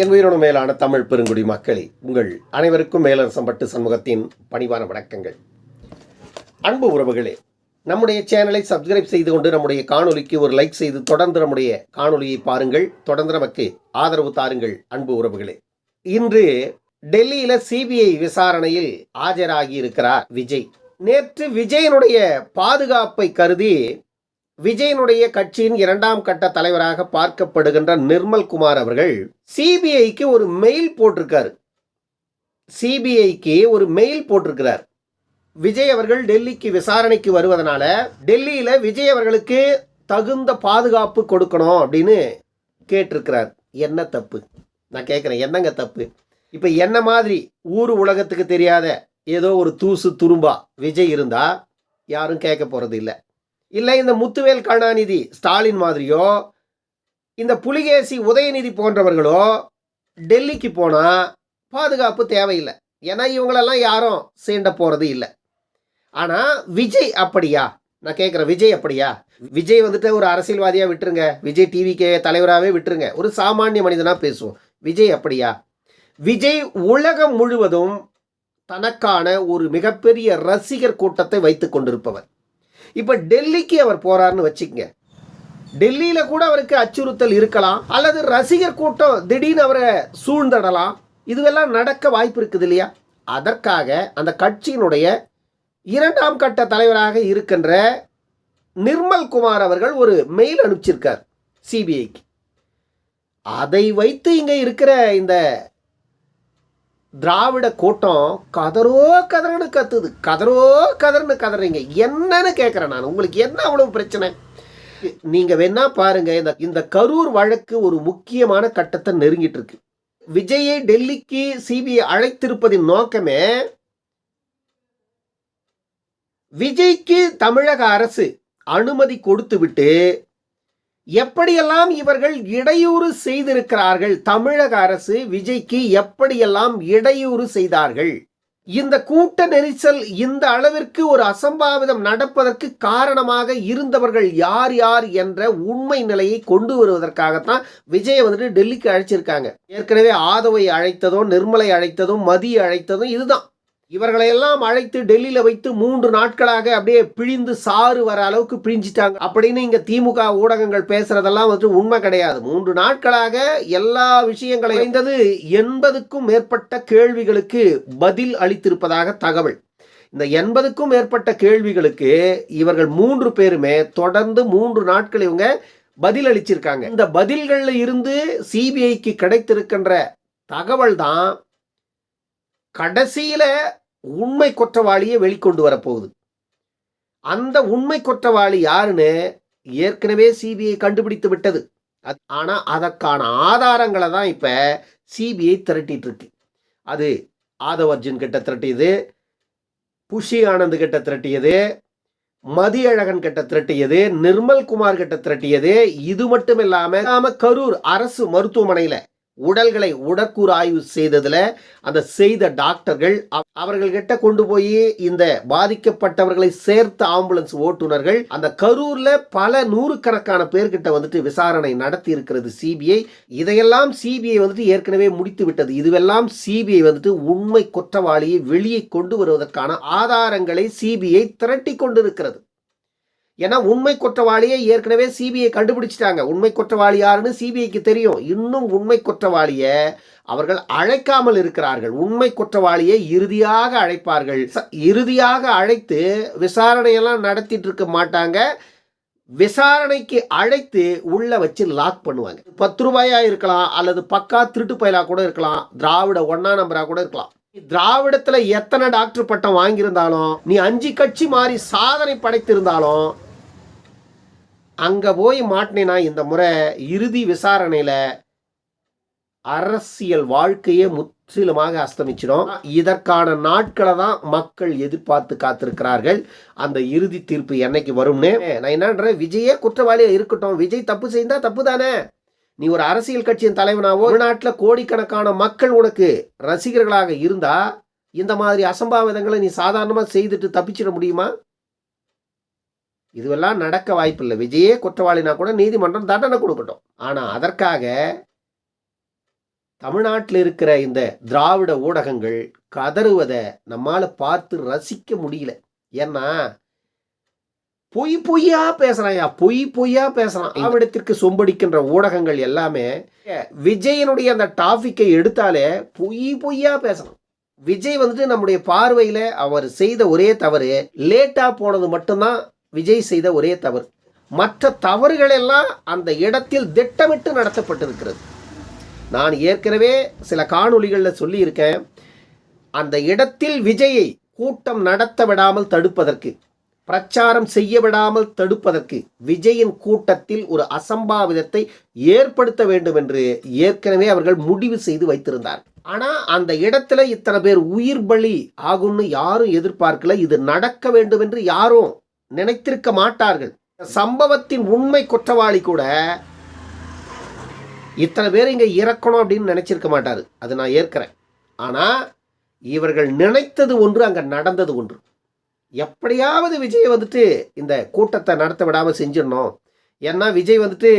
என் உயிரோடு மேலான தமிழ் பெருங்குடி மக்களே உங்கள் அனைவருக்கும் மேலரசம்பட்டு சண்முகத்தின் பணிவான வணக்கங்கள். அன்பு உறவுகளே நம்முடைய சேனலை சப்ஸ்கிரைப் செய்து கொண்டு நம்முடைய காணொலிக்கு ஒரு லைக் செய்து தொடர்ந்து நம்முடைய காணொலியை பாருங்கள். தொடர்ந்து நமக்கு ஆதரவு தாருங்கள் அன்பு உறவுகளே. இன்று டெல்லியில் சிபிஐ விசாரணையில் ஆஜராகி இருக்கிறார் விஜய். நேற்று விஜயனுடைய பாதுகாப்பை கருதி விஜயனுடைய கட்சியின் இரண்டாம் கட்ட தலைவராக பார்க்கப்படுகின்ற நிர்மல் குமார் அவர்கள் சிபிஐக்கு ஒரு மெயில் போட்டிருக்காரு. சிபிஐக்கு ஒரு மெயில் போட்டிருக்கிறார். விஜய் அவர்கள் டெல்லிக்கு விசாரணைக்கு வருவதனால டெல்லியில விஜய் அவர்களுக்கு தகுந்த பாதுகாப்பு கொடுக்கணும் அப்படின்னு கேட்டிருக்கிறார். என்ன தப்பு? நான் கேட்குறேன் என்னங்க தப்பு? இப்போ என்ன மாதிரி ஊர் உலகத்துக்கு தெரியாத ஏதோ ஒரு தூசு துரும்பா விஜய் இருந்தா யாரும் கேட்க போகிறது இல்லை. இல்லை இந்த முத்துவேல் கருணாநிதி ஸ்டாலின் மாதிரியோ இந்த புலிகேசி உதயநிதி போன்றவர்களோ டெல்லிக்கு போனால் பாதுகாப்பு தேவையில்லை. ஏன்னா இவங்களெல்லாம் யாரும் சீண்ட போகிறது இல்லை. ஆனால் விஜய் அப்படியா? நான் கேட்குறேன் விஜய் அப்படியா? விஜய் வந்துட்டு ஒரு அரசியல்வாதியாக விட்டுருங்க. விஜய் டிவிக்கு தலைவராகவே விட்டுருங்க. ஒரு சாமானிய மனிதனாக பேசுவோம். விஜய் அப்படியா? விஜய் உலகம் முழுவதும் தனக்கான ஒரு மிகப்பெரிய ரசிகர் கூட்டத்தை வைத்து கொண்டிருப்பவர். இப்போ டெல்லிக்கு அவர் போகிறாருன்னு வச்சுக்கங்க. டெல்லியில் கூட அவருக்கு அச்சுறுத்தல் இருக்கலாம் அல்லது ரசிகர் கூட்டம் திடீர்னு அவரை சூழ்ந்தடலாம். இதுவெல்லாம் நடக்க வாய்ப்பு இருக்குது இல்லையா? அதற்காக அந்த கட்சியினுடைய இரண்டாம் கட்ட தலைவராக இருக்கின்ற நிர்மல் குமார் அவர்கள் ஒரு மெயில் அனுப்பிச்சிருக்கார் சிபிஐக்கு அதை வைத்து இங்கே இருக்கிற இந்த திராவிட கூட்டம் கதரோ கதறன்னு கத்துது. கதரோ கதறன்னு கதறீங்க. என்னன்னு கேட்குறேன் நான். உங்களுக்கு என்ன அவ்வளவு பிரச்சனை? நீங்கள் வேணா பாருங்க. இந்த இந்த கரூர் வழக்கு ஒரு முக்கியமான கட்டத்தை நெருங்கிட்டு இருக்கு விஜயை டெல்லிக்கு சிபிஐ அழைத்திருப்பதின் நோக்கமே விஜய்க்கு தமிழக அரசு அனுமதி கொடுத்து விட்டு எப்படியெல்லாம் இவர்கள் இடையூறு செய்திருக்கிறார்கள்? தமிழக அரசு விஜய்க்கு எப்படியெல்லாம் இடையூறு செய்தார்கள்? இந்த கூட்ட நெரிசல் இந்த அளவிற்கு ஒரு அசம்பாவிதம் நடப்பதற்கு காரணமாக இருந்தவர்கள் யார் யார் என்ற உண்மை நிலையை கொண்டு வருவதற்காகத்தான் விஜயை வந்துட்டு டெல்லிக்கு அழைச்சிருக்காங்க. ஏற்கனவே ஆதவை அழைத்ததும் நிர்மலை அழைத்ததும் மதி அழைத்ததும் இதுதான். இவர்களையெல்லாம் அழைத்து டெல்லியில வைத்து மூன்று நாட்களாக அப்படியே பிழிந்து சாறு வர அளவுக்கு பிழிஞ்சிட்டாங்க அப்படின்னு இங்க திமுக ஊடகங்கள் பேசுறதெல்லாம் வந்து உண்மை கிடையாது. மூன்று நாட்களாக எல்லா விஷயங்களையும் குறைந்தது எண்பதுக்கும் மேற்பட்ட கேள்விகளுக்கு பதில் அளித்திருப்பதாக தகவல். இந்த எண்பதுக்கும் மேற்பட்ட கேள்விகளுக்கு இவர்கள் மூன்று பேருமே தொடர்ந்து மூன்று நாட்கள் இவங்க பதில் அளிச்சிருக்காங்க. இந்த பதில்கள்ல இருந்து சிபிஐக்கு கிடைத்திருக்கின்ற தகவல் தான் கடைசியில் உண்மை குற்றவாளியை வெளிக்கொண்டு வரப்போகுது. அந்த உண்மை குற்றவாளி யாருன்னு ஏற்கனவே சிபிஐ கண்டுபிடித்து விட்டது. அது ஆனால் அதற்கான ஆதாரங்களை தான் இப்போ சிபிஐ திரட்டிட்டு இருக்கு. அது ஆதவ் அர்ஜுன் கிட்ட திரட்டியது புஷி ஆனந்த் கிட்ட திரட்டியது மதியழகன் கிட்ட திரட்டியது நிர்மல் குமார் கிட்ட திரட்டியது இது மட்டும் இல்லாம நாம கரூர் அரசு மருத்துவமனையில உடல்களை உடற்கூறு ஆய்வு செய்ததில் அந்த செய்த டாக்டர்கள் அவர்கள்கிட்ட கொண்டு போய் இந்த பாதிக்கப்பட்டவர்களை சேர்த்த ஆம்புலன்ஸ் ஓட்டுநர்கள் அந்த கரூரில் பல நூறுக்கணக்கான பேர்கிட்ட வந்துட்டு விசாரணை நடத்தி இருக்கிறது சிபிஐ. இதையெல்லாம் சிபிஐ வந்துட்டு ஏற்கனவே முடித்து விட்டது இதுவெல்லாம் சிபிஐ வந்துட்டு உண்மை குற்றவாளியை வெளியே கொண்டு வருவதற்கான ஆதாரங்களை சிபிஐ திரட்டி கொண்டிருக்கிறது. ஏன்னா உண்மை குற்றவாளியை ஏற்கனவே சிபிஐ கண்டுபிடிச்சிட்டாங்க. உண்மை குற்றவாளி யாருன்னு சிபிஐக்கு தெரியும். இன்னும் உண்மை குற்றவாளியை அவர்கள் அழைக்காமல் இருக்கிறார்கள். உண்மை குற்றவாளியை இறுதியாக அழைப்பார்கள். ச- இறுதியாக அழைத்து விசாரணையெல்லாம் நடத்திட்டு இருக்க மாட்டாங்க. விசாரணைக்கு அழைத்து உள்ள வச்சு லாக் பண்ணுவாங்க. பத்து ரூபாயா இருக்கலாம் அல்லது பக்கா திருட்டு பயலா கூட இருக்கலாம் திராவிட ஒன்னா நம்பரா கூட இருக்கலாம். திராவிடத்துல எத்தனை டாக்டர் பட்டம் வாங்கியிருந்தாலும் நீ அஞ்சு கட்சி மாறி சாதனை படைத்திருந்தாலும் அங்கே போய் மாட்டினா இந்த முறை இறுதி விசாரணையில் அரசியல் வாழ்க்கையே முற்றிலுமாக அஸ்தமிச்சிடும். இதற்கான நாட்களை தான் மக்கள் எதிர்பார்த்து காத்திருக்கிறார்கள். அந்த இறுதி தீர்ப்பு என்னைக்கு வரும்னு? நான் என்னன்றேன் விஜயே குற்றவாளியாக இருக்கட்டும். விஜய் தப்பு செய்தால் தப்பு தானே நீ ஒரு அரசியல் கட்சியின் தலைவனாவோ நாட்டில் கோடிக்கணக்கான மக்கள் உனக்கு ரசிகர்களாக இருந்தால் இந்த மாதிரி அசம்பாவிதங்களை நீ சாதாரணமாக செய்துட்டு தப்பிச்சிட முடியுமா? இதுவெல்லாம் நடக்க வாய்ப்பில்லை. விஜயே குற்றவாளினா கூட நீதிமன்றம் தண்டனை கொடுக்கட்டும். ஆனால் அதற்காக தமிழ்நாட்டில் இருக்கிற இந்த திராவிட ஊடகங்கள் கதறுவதை நம்மால் பார்த்து ரசிக்க முடியல. ஏன்னா பொய் பொய்யா பேசுறாயா பொய் பொய்யா பேசுறான். திராவிடத்திற்கு சொம்படிக்கின்ற ஊடகங்கள் எல்லாமே விஜயனுடைய அந்த டாபிக்கை எடுத்தாலே பொய் பொய்யா பேசுறான் விஜய் வந்துட்டு நம்முடைய பார்வையில் அவர் செய்த ஒரே தவறு லேட்டாக போனது மட்டும்தான் விஜய் செய்த ஒரே தவறு. மற்ற தவறுகளெல்லாம் அந்த இடத்தில் திட்டமிட்டு நடத்தப்பட்டிருக்கிறது. நான் ஏற்கனவே சில காணொளிகளில் சொல்லியிருக்கேன். அந்த இடத்தில் விஜயை கூட்டம் நடத்த விடாமல் தடுப்பதற்கு பிரச்சாரம் செய்ய விடாமல் தடுப்பதற்கு விஜயின் கூட்டத்தில் ஒரு அசம்பாவிதத்தை ஏற்படுத்த வேண்டும் என்று ஏற்கனவே அவர்கள் முடிவு செய்து வைத்திருந்தார். ஆனால் அந்த இடத்துல இத்தனை பேர் உயிர் பலி ஆகும்னு யாரும் எதிர்பார்க்கல. இது நடக்க வேண்டும் என்று யாரும் நினைத்திருக்க மாட்டார்கள். சம்பவத்தின் உண்மை குற்றவாளி கூட இத்தனை பேர் இங்கே இறக்கணும் அப்படின்னு நினைச்சிருக்க மாட்டார். அது நான் ஏற்கிறேன். ஆனால் இவர்கள் நினைத்தது ஒன்று அங்கே நடந்தது ஒன்று. எப்படியாவது விஜய் வந்துட்டு இந்த கூட்டத்தை நடத்த விடாமல் செஞ்சிடணும். ஏன்னா விஜய் வந்துட்டு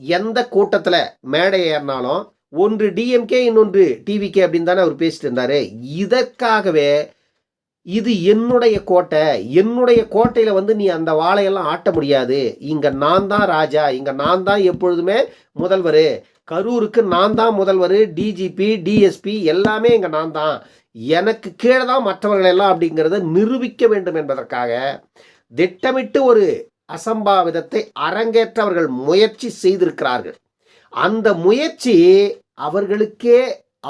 எந்த கூட்டத்தில் மேடை ஏறினாலும் ஒன்று டிஎம்கே இன்னொன்று டிவிகே அப்படின்னு தானே அவர் பேசிட்டு இருந்தார். இதற்காகவே இது என்னுடைய கோட்டை. என்னுடைய கோட்டையில் வந்து நீ அந்த வாழையெல்லாம் ஆட்ட முடியாது. இங்கே நான் தான் ராஜா. இங்கே நான் தான் எப்பொழுதுமே முதல்வர். கரூருக்கு நான் தான் முதல்வர். டிஜிபி டிஎஸ்பி எல்லாமே இங்கே நான் தான். எனக்கு கீழே தான் மற்றவர்கள் எல்லாம் அப்படிங்கிறத நிரூபிக்க வேண்டும் என்பதற்காக திட்டமிட்டு ஒரு அசம்பாவிதத்தை அரங்கேற்றவர்கள் முயற்சி செய்திருக்கிறார்கள். அந்த முயற்சி அவர்களுக்கே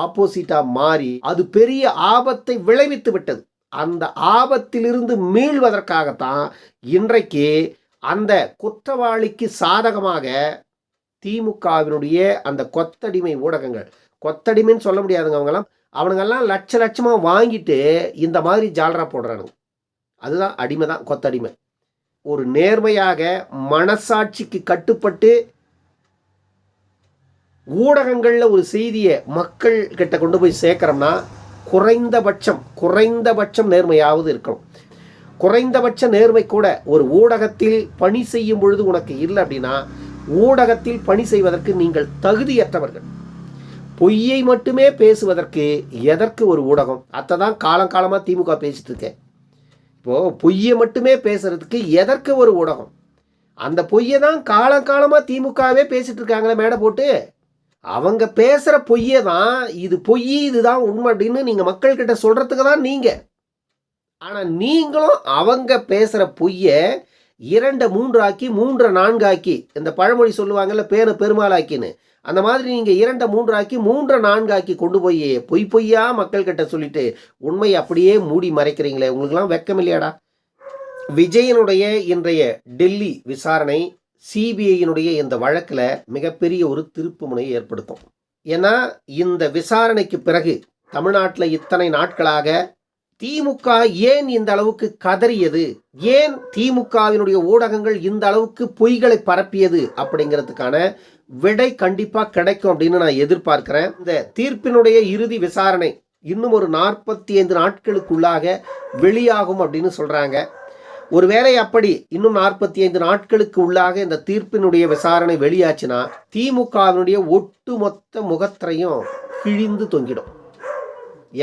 ஆப்போசிட்டாக மாறி அது பெரிய ஆபத்தை விளைவித்து விட்டது. அந்த ஆபத்திலிருந்து மீள்வதற்காகத்தான் இன்றைக்கு அந்த குற்றவாளிக்கு சாதகமாக திமுகவினுடைய அந்த கொத்தடிமை ஊடகங்கள் கொத்தடிமைன்னு சொல்ல முடியாதுங்க அவங்கெல்லாம் அவனுங்கெல்லாம் லட்ச லட்சமாக வாங்கிட்டு இந்த மாதிரி ஜாலரா போடுறானுங்க. அதுதான் அடிமை தான் கொத்தடிமை. ஒரு நேர்மையாக மனசாட்சிக்கு கட்டுப்பட்டு ஊடகங்களில் ஒரு செய்தியை மக்கள் கிட்ட கொண்டு போய் சேர்க்குறோம்னா குறைந்தபட்சம் குறைந்தபட்சம் நேர்மையாவது இருக்கணும். குறைந்தபட்ச நேர்மை கூட ஒரு ஊடகத்தில் பணி செய்யும் பொழுது உனக்கு இல்லை அப்படின்னா ஊடகத்தில் பணி செய்வதற்கு நீங்கள் தகுதியற்றவர்கள். பொய்யை மட்டுமே பேசுவதற்கு எதற்கு ஒரு ஊடகம்? அதை தான் காலங்காலமாக திமுக பேசிட்டு இருக்கேன் இப்போது பொய்யை மட்டுமே பேசுறதுக்கு எதற்கு ஒரு ஊடகம்? அந்த பொய்யை தான் காலங்காலமாக திமுகவே பேசிட்டு இருக்காங்களே மேடை போட்டு. அவங்க பேசுகிற பொய்யை தான் இது பொய் இதுதான் உண்மை அப்படின்னு நீங்கள் மக்கள்கிட்ட சொல்கிறதுக்கு தான் நீங்கள் ஆனால் நீங்களும் அவங்க பேசுகிற பொய்யை இரண்டை மூன்று ஆக்கி மூன்றை நான்கு ஆக்கி இந்த பழமொழி சொல்லுவாங்கல்ல பேரை பெருமாளாக்கின்னு அந்த மாதிரி நீங்கள் இரண்டை மூன்று ஆக்கி மூன்றை நான்கு ஆக்கி கொண்டு போய் பொய் பொய்யா மக்கள்கிட்ட சொல்லிட்டு உண்மை அப்படியே மூடி மறைக்கிறீங்களே உங்களுக்குலாம் வெக்கம் இல்லையாடா விஜயனுடைய இன்றைய டெல்லி விசாரணை சிபிஐயினுடைய இந்த வழக்கில் மிகப்பெரிய ஒரு திருப்பு முனையை ஏற்படுத்தும். ஏன்னா இந்த விசாரணைக்கு பிறகு தமிழ்நாட்டில் இத்தனை நாட்களாக திமுக ஏன் இந்த அளவுக்கு கதறியது? ஏன் திமுகவினுடைய ஊடகங்கள் இந்த அளவுக்கு பொய்களை பரப்பியது? அப்படிங்கிறதுக்கான விடை கண்டிப்பாக கிடைக்கும் அப்படின்னு நான் எதிர்பார்க்கிறேன். இந்த தீர்ப்பினுடைய இறுதி விசாரணை இன்னும் ஒரு நாற்பத்தி ஐந்து நாட்களுக்குள்ளாக வெளியாகும் அப்படின்னு சொல்கிறாங்க ஒருவேளை அப்படி இன்னும் நாற்பத்தி ஐந்து நாட்களுக்கு உள்ளாக இந்த தீர்ப்பினுடைய விசாரணை வெளியாச்சுன்னா திமுகவினுடைய ஒட்டுமொத்த முகத்திரையும் கிழிந்து தொங்கிடும்.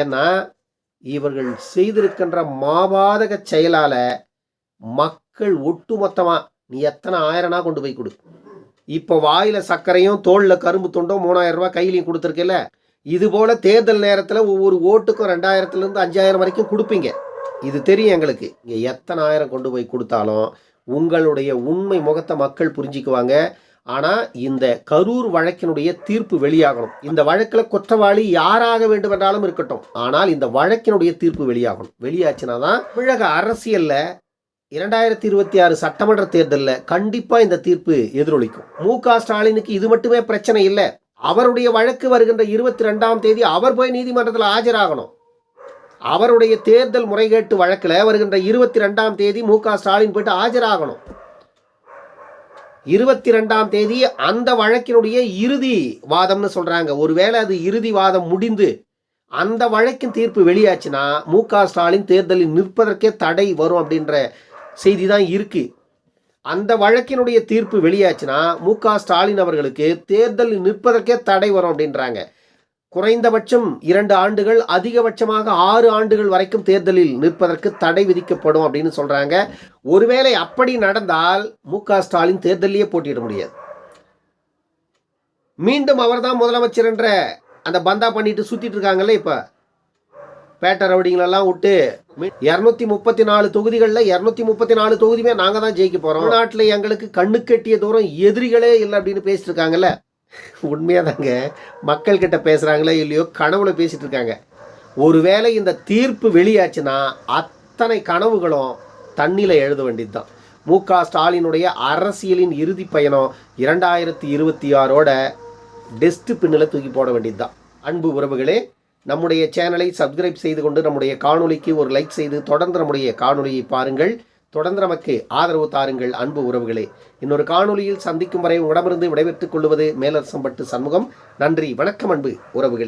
ஏன்னா இவர்கள் செய்திருக்கின்ற மாபாதக செயலால மக்கள் ஒட்டுமொத்தமாக நீ எத்தனை ஆயிரம்னா கொண்டு போய் கொடு. இப்போ வாயில் சர்க்கரையும் தோளில் கரும்பு தொண்டும் மூணாயிரம் ரூபாய் கையிலையும் கொடுத்துருக்கல இது போல தேர்தல் நேரத்தில் ஒவ்வொரு ஓட்டுக்கும் ரெண்டாயிரத்துலேருந்து அஞ்சாயிரம் வரைக்கும் கொடுப்பீங்க. இது தெரியும் எங்களுக்கு. இங்கே எத்தனை ஆயிரம் கொண்டு போய் கொடுத்தாலும் உங்களுடைய உண்மை முகத்தை மக்கள் புரிஞ்சுக்குவாங்க. ஆனால் இந்த கரூர் வழக்கினுடைய தீர்ப்பு வெளியாகணும். இந்த வழக்கில் குற்றவாளி யாராக வேண்டுமென்றாலும் இருக்கட்டும். ஆனால் இந்த வழக்கினுடைய தீர்ப்பு வெளியாகணும். வெளியாச்சுன்னா தான் தமிழக அரசியலில் இரண்டாயிரத்தி இருபத்தி ஆறு சட்டமன்ற தேர்தலில் கண்டிப்பாக இந்த தீர்ப்பு எதிரொலிக்கும். மு க ஸ்டாலினுக்கு இது மட்டுமே பிரச்சனை இல்லை. அவருடைய வழக்கு வருகின்ற இருபத்தி ரெண்டாம் தேதி அவர் போய் நீதிமன்றத்தில் ஆஜராகணும். அவருடைய தேர்தல் முறைகேட்டு வழக்கில் வருகின்ற இருபத்தி ரெண்டாம் தேதி மு க ஸ்டாலின் போயிட்டு ஆஜராகணும். இருபத்தி ரெண்டாம் தேதி அந்த வழக்கினுடைய இறுதி வாதம்னு சொல்றாங்க. ஒருவேளை அது இறுதி வாதம் முடிந்து அந்த வழக்கின் தீர்ப்பு வெளியாச்சுன்னா மு க ஸ்டாலின் தேர்தலில் நிற்பதற்கே தடை வரும் அப்படின்ற செய்தி தான் இருக்கு. அந்த வழக்கினுடைய தீர்ப்பு வெளியாச்சுன்னா மு க ஸ்டாலின் அவர்களுக்கு தேர்தலில் நிற்பதற்கே தடை வரும் அப்படின்றாங்க. குறைந்தபட்சம் இரண்டு ஆண்டுகள் அதிகபட்சமாக ஆறு ஆண்டுகள் வரைக்கும் தேர்தலில் நிற்பதற்கு தடை விதிக்கப்படும் அப்படின்னு சொல்றாங்க. ஒருவேளை அப்படி நடந்தால் மு ஸ்டாலின் தேர்தலையே போட்டியிட முடியாது. மீண்டும் அவர்தான் முதலமைச்சர் என்ற அந்த பந்தா பண்ணிட்டு சுத்திட்டு இருக்காங்கல்ல இப்ப. பேட்டர் ரவுடிங்களெல்லாம் விட்டு இரநூத்தி முப்பத்தி நாலு தொகுதிகளில் இரநூத்தி முப்பத்தி நாலு தொகுதியுமே நாங்கள் தான் ஜெயிக்க போகிறோம் நாட்டில் எங்களுக்கு கண்ணு கட்டிய தூரம் எதிரிகளே இல்லை அப்படின்னு பேசிட்டு இருக்காங்கல்ல. உண்மையாக தாங்க மக்கள்கிட்ட பேசுகிறாங்களோ இல்லையோ கனவுல பேசிகிட்டு இருக்காங்க. ஒருவேளை இந்த தீர்ப்பு வெளியாச்சுன்னா அத்தனை கனவுகளும் தண்ணியில் எழுத வேண்டியது தான் மு க ஸ்டாலினுடைய அரசியலின் இறுதி பயணம் இரண்டாயிரத்தி இருபத்தி ஆறோட டெஸ்ட் பின்னில் தூக்கி போட வேண்டியது தான் அன்பு உறவுகளே நம்முடைய சேனலை சப்ஸ்கிரைப் செய்து கொண்டு நம்முடைய காணொலிக்கு ஒரு லைக் செய்து தொடர்ந்து நம்முடைய காணொலியை பாருங்கள். தொடர்ந்து நமக்கு ஆதரவு தாருங்கள் அன்பு உறவுகளே. இன்னொரு காணொளியில் சந்திக்கும் வரை உடமிருந்து விடைபெற்றுக் கொள்வது மேலரசம்பட்டு சண்முகம். நன்றி வணக்கம் அன்பு உறவுகளே.